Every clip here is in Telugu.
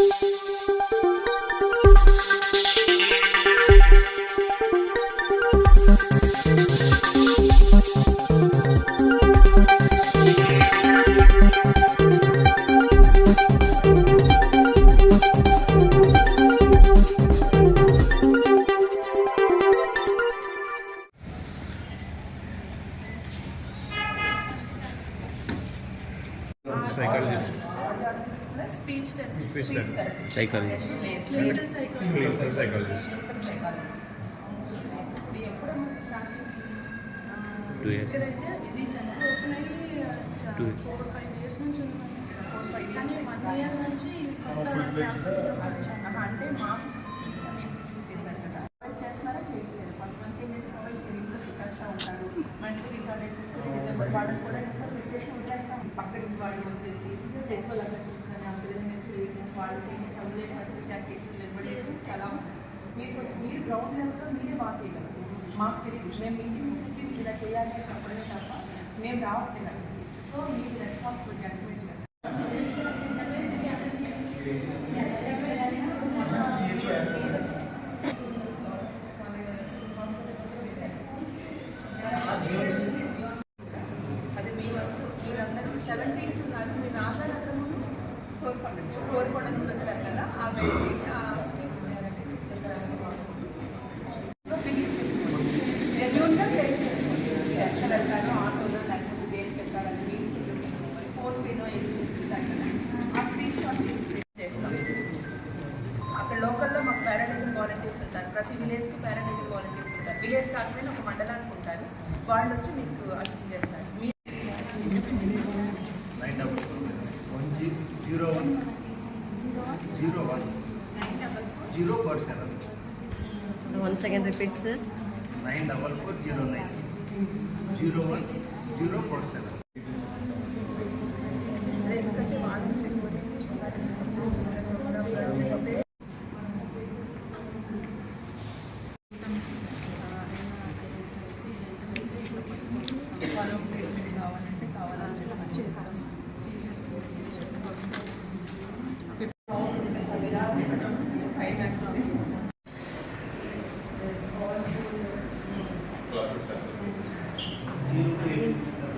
いかがです psychologist speech speech clinical psychologist two years ఇక్కడైతే ఇది సెంటర్ ఓపెన్ అయ్యి Two. ఫోర్ ఫైవ్ ఇయర్స్ నుంచి ఫోర్ ఫైవ్ కానీ వన్ ఇయర్ నుంచి అంటే మాకు స్కీమ్స్ అని ఇంట్రడ్యూస్ చేశారు కదా. ప్రొవైడ్ చేస్తున్నారా? చేయట్లేదు. కొంతమంది ఏంటంటే ప్రొవైడ్ చేయడం ఇంట్లో చెప్పేస్తా ఉంటారు మంచి రికార్డెడ్ డిజేబుల్ వాళ్ళకి కూడా ఇంకా ప్రిపరేషన్ వదిలేస్తాం పక్క నుంచి వాళ్ళు వచ్చేసి ఫెస్టివల్ తీసుకొని ఆ పిల్లల్ని మేము చేయడం వాళ్ళకి ఏమి చదువులేని పరిస్థితి యాక్టివిటీలు ఇవ్వలేదు చాలా మీరు కొంచెం మీరు గ్రౌండ్ లెవెల్లో మీరే బాగా చేయగలరు మాకు తెలియదు మేము మీటింగ్స్ చెప్పి మీరు ఇలా చేయాలి అని చెప్పడమే తప్ప మేము రావట్లేదు అక్కడికి. సో మీకు రెస్పాన్సిబిలిటీ అనిపించలేదు అది మీ వరకు మీరందరూ సెవెన్ టీమ్స్ ఉన్నారు మీరు ఆధార్ అక్కడ ముందు కోరుకోండి కోరుకోవడం నుంచి వచ్చారు కదా ఆ వెళ్ళి ఆ టీమ్స్ జెన్యున్గా ఎక్కడ వెళ్తారో ఆటోలో లేకపోతే దేనికి వెళ్తారని మీల్స్ ఫోన్ పేనో ఏది చేస్తుంటారు కదా ఆ స్క్రీన్ షాట్ తీసి చేస్తాం. అక్కడ లోకల్లో మాకు పారాలీగల్ వాలంటీర్స్ ఉంటారు. ప్రతి విలేజ్కి పారాలీగల్ వాలంటీర్స్ ఉంటారు. విలేజ్ కాకపోయినా ఒక మండలానికి ఉంటారు. వాళ్ళు వచ్చి మీకు అసిస్ట్ చేస్తారు. Zero four seven So once again repeat, sir. Nine double four zero nine zero one zero four seven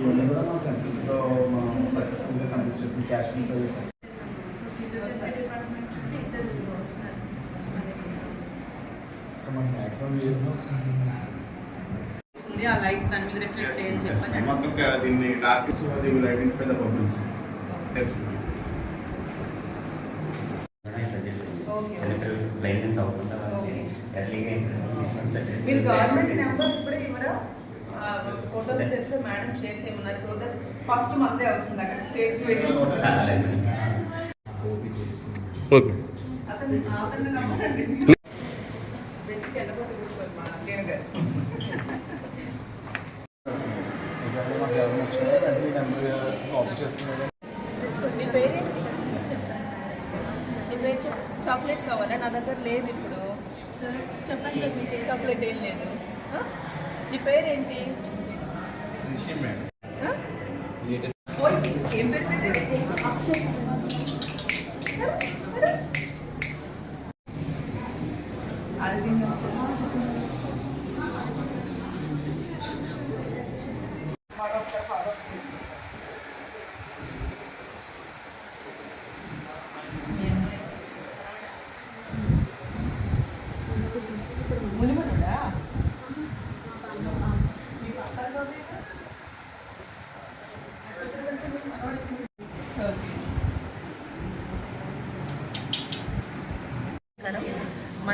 ఇవన్నీ కూడా మన సెంటర్స్లో మనం సక్సెస్ఫుల్గా కంప్లీట్ చేసిన క్యాస్టింగ్ వస్తున్నారు సో మనకి మ్యాక్సిమం మొత్తం దీన్ని డార్కెస్ట్ అది will identify the bubbles okay blindness అవ్వకుండా Okay. ఎర్లీగా మీరు గవర్నమెంట్ నెంబర్ ఇప్పుడే ఇవ్వరా ఫోటోస్ చేస్తే మేడం షేర్ చేయమన్నారు. సో దట్ ఫస్ట్ మందే అవుతుంది అక్కడ స్టేట్ వెళ్ళి ఓకే. అతను అతను నమ్మకండి. బెంచ్కి కూర్చోరు మా గారు. చెప్ చాక్లెట్ కావాలా? నా దగ్గర లేదు ఇప్పుడు. సార్ చెప్పండి సార్ మీకు ఏ- చాక్లెట్ ఏం లేదు? నీ పేరేంటి? ఏం పేరు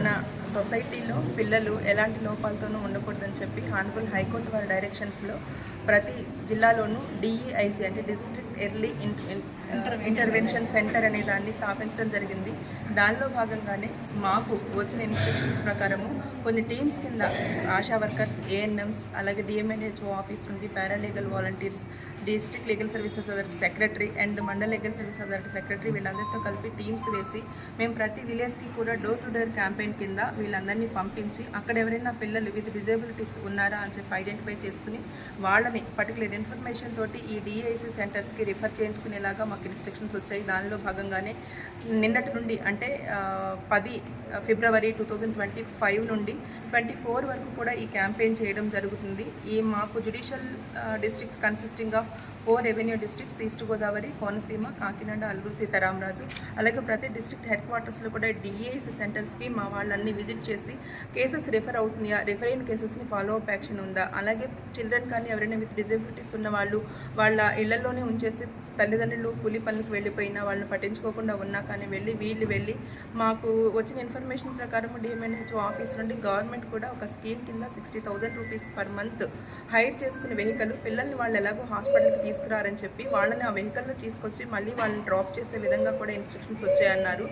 మన సొసైటీలో పిల్లలు ఎలాంటి లోపాలతోనూ ఉండకూడదని చెప్పి హాన్బుల్ హైకోర్టు వారి డైరెక్షన్స్లో ప్రతి జిల్లాలోనూ డిఈఐసి అంటే డిస్ట్రిక్ట్ ఎర్లీ ఇంటర్వెన్షన్ సెంటర్ అనే దాన్ని స్థాపించడం జరిగింది. దానిలో భాగంగానే మాకు వచ్చిన ఇన్స్ట్రక్షన్స్ ప్రకారము కొన్ని టీమ్స్ కింద ఆశా వర్కర్స్ ఏఎన్ఎంస్ అలాగే డిఎంఎన్హెచ్ఓ ఆఫీస్ నుండి paralegal volunteers district legal services authority secretary and mandal legal service authority secretary వీళ్ళందరితో కలిపి టీమ్స్ వేసి మేము ప్రతి విలేజ్కి కూడా డోర్ టు డోర్ క్యాంపెయిన్ కింద వీళ్ళందరినీ పంపించి అక్కడ ఎవరైనా పిల్లలు విత్ డిజేబిలిటీస్ ఉన్నారా అని చెప్పి ఐడెంటిఫై చేసుకుని వాళ్ళని కానీ పర్టికులర్ ఇన్ఫర్మేషన్ తోటి ఈ డిఐసి సెంటర్స్కి రిఫర్ చేయించుకునేలాగా మాకు ఇన్స్ట్రక్షన్స్ వచ్చాయి. దానిలో భాగంగానే నిన్నటి నుండి అంటే పది ఫిబ్రవరి టూ థౌజండ్ ట్వంటీ ఫైవ్ నుండి ట్వంటీ ఫోర్ వరకు కూడా ఈ క్యాంపెయిన్ చేయడం జరుగుతుంది. ఈ మాకు judicial districts consisting of four revenue districts east Godavari Konaseema Kakinada Alluri Sitaramaraju. అలాగే ప్రతి డిస్ట్రిక్ట్ హెడ్ క్వార్టర్స్లో కూడా డిఏసి సెంటర్స్కి మా వాళ్ళన్ని విజిట్ చేసి కేసెస్ రిఫర్ అవుతున్నాయా రిఫర్ అయిన కేసెస్ని ఫాలో అప్ యాక్షన్ ఉందా? అలాగే చిల్డ్రన్ కానీ ఎవరైనా విత్ డిజబిలిటీస్ ఉన్న వాళ్ళు వాళ్ళ ఇళ్ళలోనే ఉంచేసి తల్లిదండ్రులు కూలి పనులకు వెళ్ళిపోయినా వాళ్ళని పట్టించుకోకుండా ఉన్నా కానీ వెళ్ళి వీళ్ళు వెళ్ళి మాకు వచ్చిన ఇన్ఫర్మేషన్ ప్రకారం డిఎంఎన్హెచ్ఓ ఆఫీస్ నుండి గవర్నమెంట్ కూడా ఒక స్కీమ్ కింద sixty thousand rupees per month hire చేసుకునే వెహికల్ పిల్లల్ని వాళ్ళు ఎలాగో హాస్పిటల్కి తీసుకు తీసుకురారని చెప్పి వాళ్ళని ఆ వెహికల్లో తీసుకొచ్చి మళ్ళీ వాళ్ళని డ్రాప్ చేసే విధంగా కూడా ఇన్స్ట్రక్షన్స్ వచ్చాయన్నారు.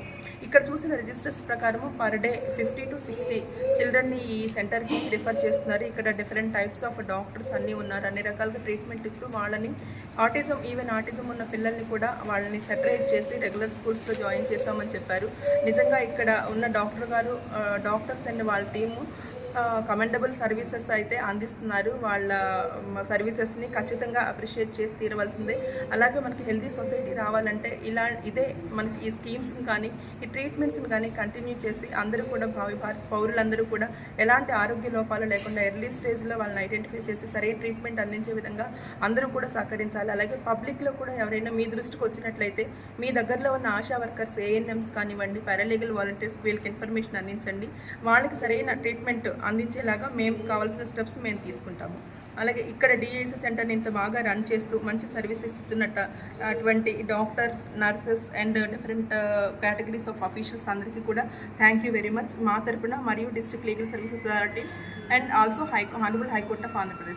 ఇక్కడ చూసిన రిజిస్టర్స్ ప్రకారము per day fifty to sixty చిల్డ్రన్ని ఈ సెంటర్కి రిఫర్ చేస్తున్నారు. ఇక్కడ డిఫరెంట్ టైప్స్ ఆఫ్ డాక్టర్స్ అన్నీ ఉన్నారు. అన్ని రకాలుగా ట్రీట్మెంట్ ఇస్తూ వాళ్ళని ఆటిజం ఈవెన్ ఆటిజం ఉన్న పిల్లల్ని కూడా వాళ్ళని సెపరేట్ చేసి రెగ్యులర్ స్కూల్స్లో జాయిన్ చేస్తామని చెప్పారు. నిజంగా ఇక్కడ ఉన్న డాక్టర్ గారు డాక్టర్స్ అండ్ వాళ్ళ టీము కమెండబుల్ సర్వీసెస్ అయితే అందిస్తున్నారు. వాళ్ళ సర్వీసెస్ని ఖచ్చితంగా అప్రిషియేట్ చేసి తీరవలసిందే. అలాగే మనకి హెల్దీ సొసైటీ రావాలంటే ఇలా ఇదే మనకి ఈ స్కీమ్స్ని కానీ ఈ ట్రీట్మెంట్స్ని కానీ కంటిన్యూ చేసి అందరూ కూడా భావి భారత పౌరులందరూ కూడా ఎలాంటి ఆరోగ్య లోపాలు లేకుండా ఎర్లీ స్టేజ్లో వాళ్ళని ఐడెంటిఫై చేసి సరైన ట్రీట్మెంట్ అందించే విధంగా అందరూ కూడా సహకరించాలి. అలాగే పబ్లిక్లో కూడా ఎవరైనా మీ దృష్టికి వచ్చినట్లయితే మీ దగ్గరలో ఉన్న ఆశా వర్కర్స్ ఏఎన్ఎంస్ కానివ్వండి పారాలీగల్ వాలంటీర్స్ వీళ్ళకి ఇన్ఫర్మేషన్ అందించండి. వాళ్ళకి సరైన ట్రీట్మెంట్ అందించేలాగా మేము కావాల్సిన స్టెప్స్ మేము తీసుకుంటాము. అలాగే ఇక్కడ డిఐసి సెంటర్ని ఇంత బాగా రన్ చేస్తూ మంచి సర్వీసెస్ ఇస్తున్నట్ట అటువంటి doctors nurses and different categories of officials అందరికీ కూడా థ్యాంక్ యూ వెరీ మచ్ మా తరపున మరియు district legal services authority and also high honourable high court of Andhra Pradesh.